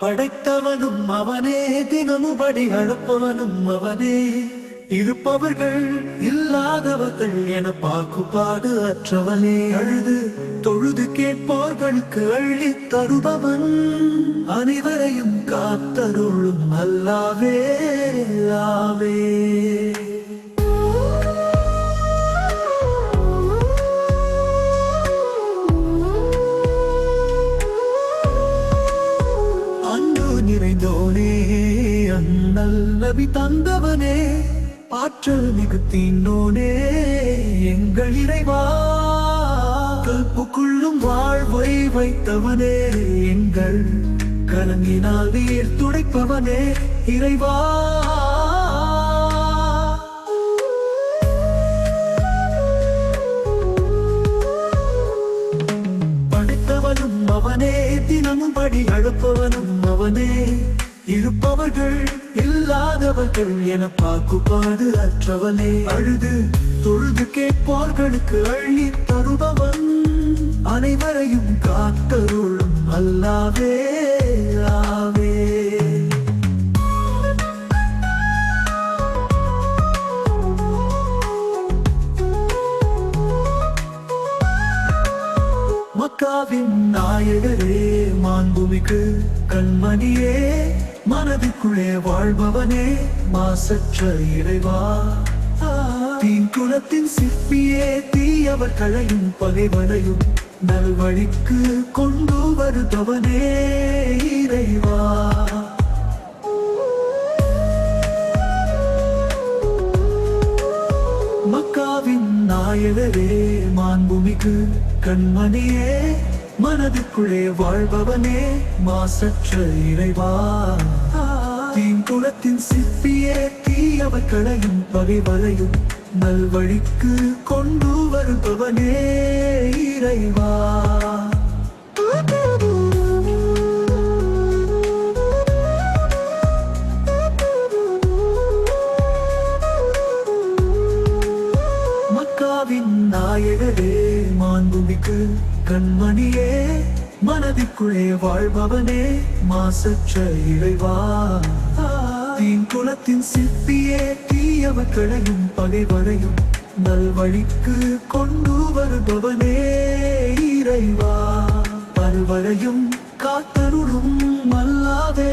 படைத்தவனும் அவனே தினமும் படி அழுப்பவனும் அவனே. இருப்பவர்கள் இல்லாதவர்கள் என பாகுபாடு அற்றவனே. அழுது தொழுது கேட்போர்களுக்கு அள்ளி தருபவன் அனைவரையும் காத்தருளும் அல்லாவே ஆவே அறிந்தோனே அண்ணல் நபி தந்தவனே ஆற்றல் மிகுத்தீண்டோனே எங்கள் இறைவா. கல்புக்குள்ளும் வாழ்வை வைத்தவனே எங்கள் கலங்கினால் நீர் துடைப்பவனே இறைவா. படி அவனே. இருப்பவர்கள் இல்லாதவர்கள் என பாக்குபாடு அற்றவனே அழுது தொழுது கேட்பார்களுக்கு அள்ளி தருபவன். அனைவரையும் காத்தருளும் அல்லாவே ஆவே. மக்காவின் நாயகரே. மாண்புமிகு கண்மணியே மனதுக்குள்ளே வாழ்பவனே மாசற்ற இறைவா. தீன் குலத்தின் சிற்பியே தீயவர் களையும் பகைவனையும் நல்வழிக்கு கொண்டு வருபவனே இறைவா. மக்காவின் நாயகரே மாண்புமிகு கண்மணியே மனதுக்குள்ளே வாழ்பவனே மாசற்ற இறைவா. தீன் குலத்தின் சிற்பியே தீயவர்களையும் பகைவரையும் நல்வழிக்கு கொண்டு வருபவனே இறைவா. மக்காவின் நாயகரே மாண்புமிக்கு கண்மணியே மனதிற்குள்ளே வாழ்பவனே மாசற்ற இழைவா தீன் குலத்தின் சிற்பியே தீயவர்களையும் பகைவரையும் நல்வழிக்கு கொண்டு வருபவனே இறைவா. பருவரையும் காத்தருளும் மல்லாதே